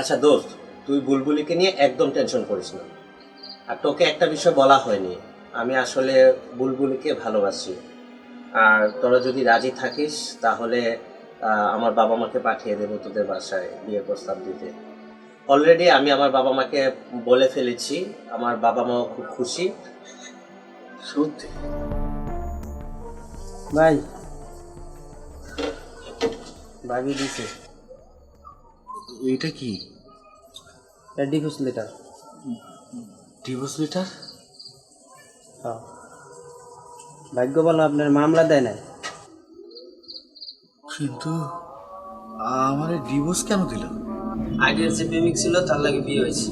আচ্ছা দোস্ত তুই বুলবুলিকে নিয়ে একদম টেনশন করিস না। আর তোকে একটা বিষয় বলা হয়নি আমি আসলে বুলবুলিকে ভালোবাসি। আর তোরা যদি রাজি থাকিস তাহলে আমার বাবা মাকে পাঠিয়ে দেবো তোদের বাসায় বিয়ের প্রস্তাব দিতে। অলরেডি আমি আমার বাবা মাকে বলে ফেলেছি আমার বাবা মাও খুব খুশি। সত্যি? ভাই ভাবি দিছে এইটা কি? ডিভোর্স লেটার ডিভোর্স লেটার হ্যাঁ। ভাগ্য ভালো আপনার মামলা দেয় নাই। কিন্তু আমার ডিভোর্স কেন দিল? আগের যে প্রেমিক ছিল তার লাগে বিয়ে হয়েছে।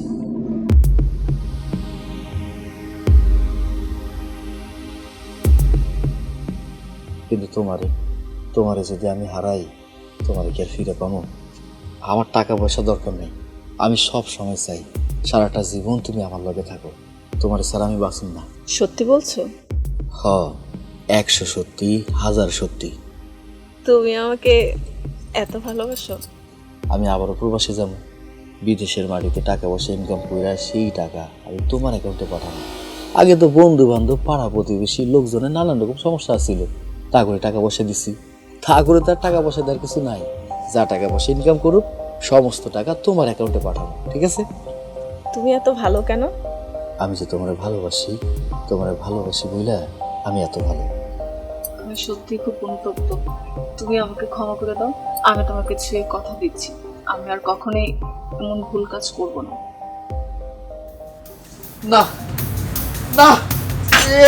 কিন্তু তোমারে তোমারে যদি আমি হারাই তোমারে কি আর ফিরে পাবো? আমার টাকা পয়সা দরকার নেই। আমি সব সময় চাই সারাটা জীবন তুমি আমার লগে থাকো। তোমার স্যার আমি বাঁচুন না। সত্যি বলছো? হ একশো সত্যি হাজার সত্যি। তুমি আমাকে এত ভালোবাসো। আমি আবারও প্রবাসে যাব। বিদেশের মাটিতে টাকা পয়সা ইনকাম করে সেই টাকা আমি তোমার অ্যাকাউন্টে পাঠাবো। আগে তো বন্ধু বান্ধব পাড়া প্রতিবেশী লোকজনের নানান রকম সমস্যা ছিল। তা করে টাকা পয়সা দিছি। তা করে তার টাকা পয়সা দেওয়ার কিছু নাই। যা টাকা পয়সা ইনকাম করুক সমস্ত টাকা তোমার অ্যাকাউন্টে পাঠাবো ঠিক আছে? তুমি এত ভালো কেন? আমি যে তোমার ভালোবাসি তোমার ভালোবাসি বইলা আমি এত ভালো। আমি সত্যি খুব অনুতপ্ত। তুমি আমাকে ক্ষমা করে দাও আমি তোমাকে ছুঁয়ে কথা দিচ্ছি। আমি আর কখনোই এমন ভুল কাজ করব না। না না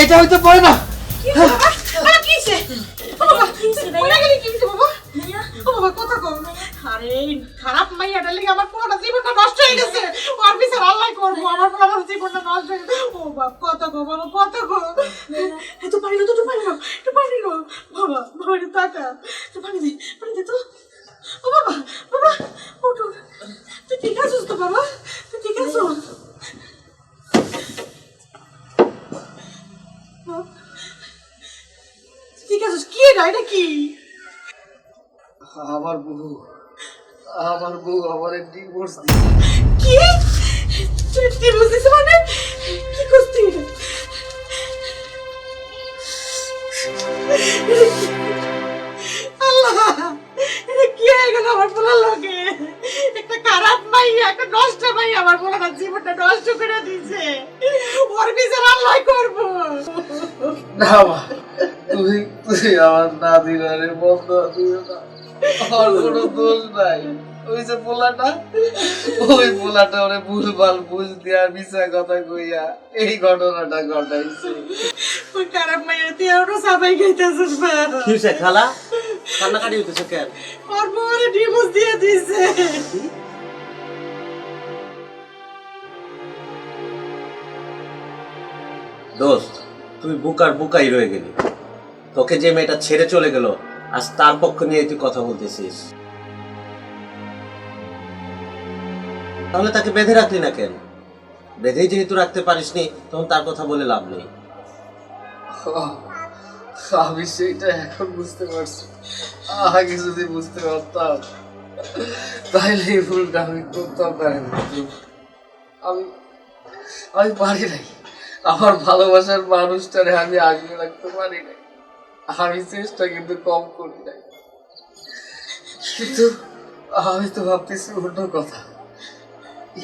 এটা হইতে পারে না। আরে, খারাপ মাইয়াটা লেগে আমার পুরোটা জীবনটা নষ্ট হয়ে গেছে। ওর পিছনে আল্লাহ করব, আমার পুরো নষ্ট হয়ে গেছে। ও বাপ কত গো বাবা কত গো একটু পানি দাও তো একটু পানি দাও। বাবা বাবা তো। ও বাবা বাবা। তুই ঠিক আছিস তো, বাবা? তুই ঠিক আছো? ঠিক আছিস? কি এটা এটা কি? আমার বউ। আমার বউ আমার ডিভোর্স কি? তুই বুঝতেছিস মানে? কি করছিস আল্লাহ এটা কি হয়ে গেল আমার লগে? একটা খারাপ মাইয়া একটা নষ্ট মাইয়া আমার পোলাটা জীবনটা নষ্ট করে দিয়েছে ওর বিচার আল্লাহ করব। না তুই তুই আমার না দিলারে বন্ধ দিও না আমার কোনো দোষ নাই। ওই যে পোলাটা ওই পোলাটা ওরে ভুলভাল বুঝ দিয়া মিশা কথা কইয়া এই ঘটনাটা ঘটাইছে। ওই খারাপ মাইয়া তুই আরও সাবাই খাইতেছিস কি হয়েছে খালা? কান্নাকাটি হইতেছে কেন? ওর বউরে ডিভোর্স দিয়ে দিছে। দোস্ত তুই বুকার বুকাই রয়ে গেলি। তোকে যে মেয়েটা ছেড়ে চলে গেল আজ তার পক্ষ নিয়ে তুই কথা বলতেছিস। তাহলে তাকে বেঁধে রাখলি না কেন? বেঁধেই যেহেতু রাখতে পারিসনি, তখন তার কথা বলে লাভ নেই। আমি সেইটা এখন বুঝতে পারছি। আগে যদি বুঝতে পারতাম, তাহলে এই ভুলটা আমি করতাম না আমি আমি পারি নাই। আমার ভালোবাসার মানুষটারে আমি আগলে রাখতে পারি নাই। আমি চেষ্টা কিন্তু কম করি নাই। কিন্তু আমি তো ভাবতেছি অন্য কথা।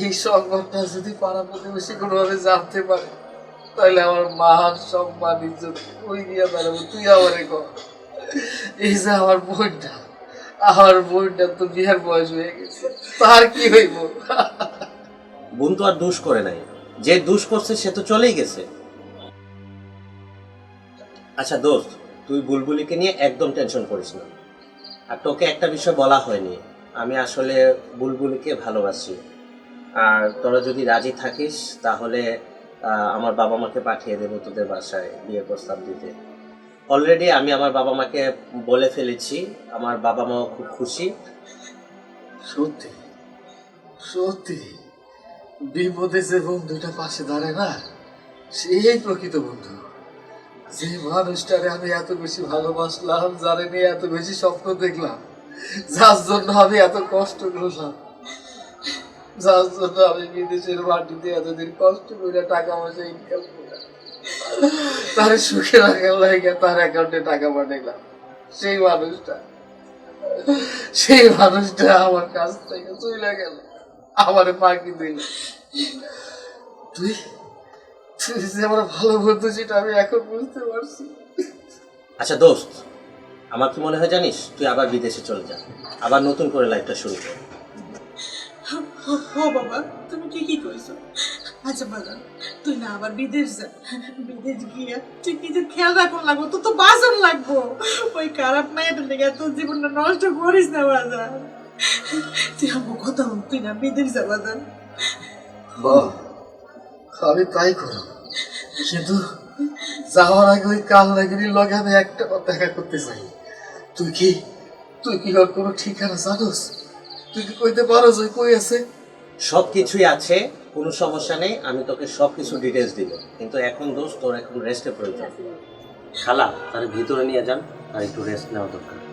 এই সংবাদটা যদি পাড়া প্রতিবেশী কোনোভাবে জানতে পারে, তাহলে আমার মান সম্মান, ইজ্জত ওই দিয়া তুই এই যে আমার বোনটা আমার বোনটা তো বিয়ার বয়স হয়ে গেছে। তার কি হইব? বোন তো আর দোষ করে নাই। যে দোষ করছে সে তো চলেই গেছে। আচ্ছা দোস্ত তুই বুলবুলিকে নিয়ে একদম টেনশন করিস না। আর তোকে একটা বিষয় বলা হয়নি, আমি আসলে বুলবুলিকে ভালোবাসি। আর তোরা যদি রাজি থাকিস, তাহলে আমার বাবা মাকে পাঠিয়ে দেবো তোদের বাসায় বিয়ের প্রস্তাব দিতে। অলরেডি আমি আমার বাবা মাকে বলে ফেলেছি, আমার বাবা মাও খুব খুশি। সত্যি? সত্যি? বিপদে যে বন্ধুটা পাশে দাঁড়ায় না, সেই প্রকৃত বন্ধু। যে মানুষটারে আমি এত বেশি ভালোবাসলাম, যারে নিয়ে এত বেশি স্বপ্ন দেখলাম, যার জন্য আমি এত কষ্ট করলাম, যার জন্য আমি বিদেশের মাটিতে এতদিন কষ্ট করে টাকা পয়সা ইনকাম করে তার সুখে রাখার লাগে তার অ্যাকাউন্টে টাকা পাঠাইলাম। সেই মানুষটা সেই মানুষটা আমার কাছ থেকে চলে গেল, আমারে ফাঁকি দিল। তুই যে আমার ভালো বন্ধু সেটা আমি এখন বুঝতে পারছি। আচ্ছা দোস্ত আমার কি মনে হয় জানিস? তুই আবার বিদেশে চলে যা। আবার নতুন করে লাইফটা শুরু কর। ও বাবা তুমি ঠিকই কইছো। আচ্ছা বাবা তুই না আবার বিদেশ যা। বিদেশ গিয়া তুই নিজের খেয়াল রাখুন লাগবো? তো তো বাসন লাগবো। ওই খারাপ মেয়েটার লেগে তোর জীবনটা নষ্ট করিস না বাজার তুই আমার কথা তুই না বিদেশ যা বাজার বাহ, আমি তাই করো কিন্তু যাওয়ার আগে ওই কাল নাগিনীর লগে আমি একটা দেখা করতে চাই তুই কি তুই কি ওর কোনো ঠিকানা জানোস? তুই কি কইতে পারো যে কই আছে? সব কিছুই আছে, কোনো সমস্যা নেই, আমি তোকে সব কিছু ডিটেলস দিব। কিন্তু এখন দোস্ত, তোর এখন রেস্টের প্রয়োজন খালা তার ভিতরে নিয়ে যান, আর একটু রেস্ট নেওয়া দরকার।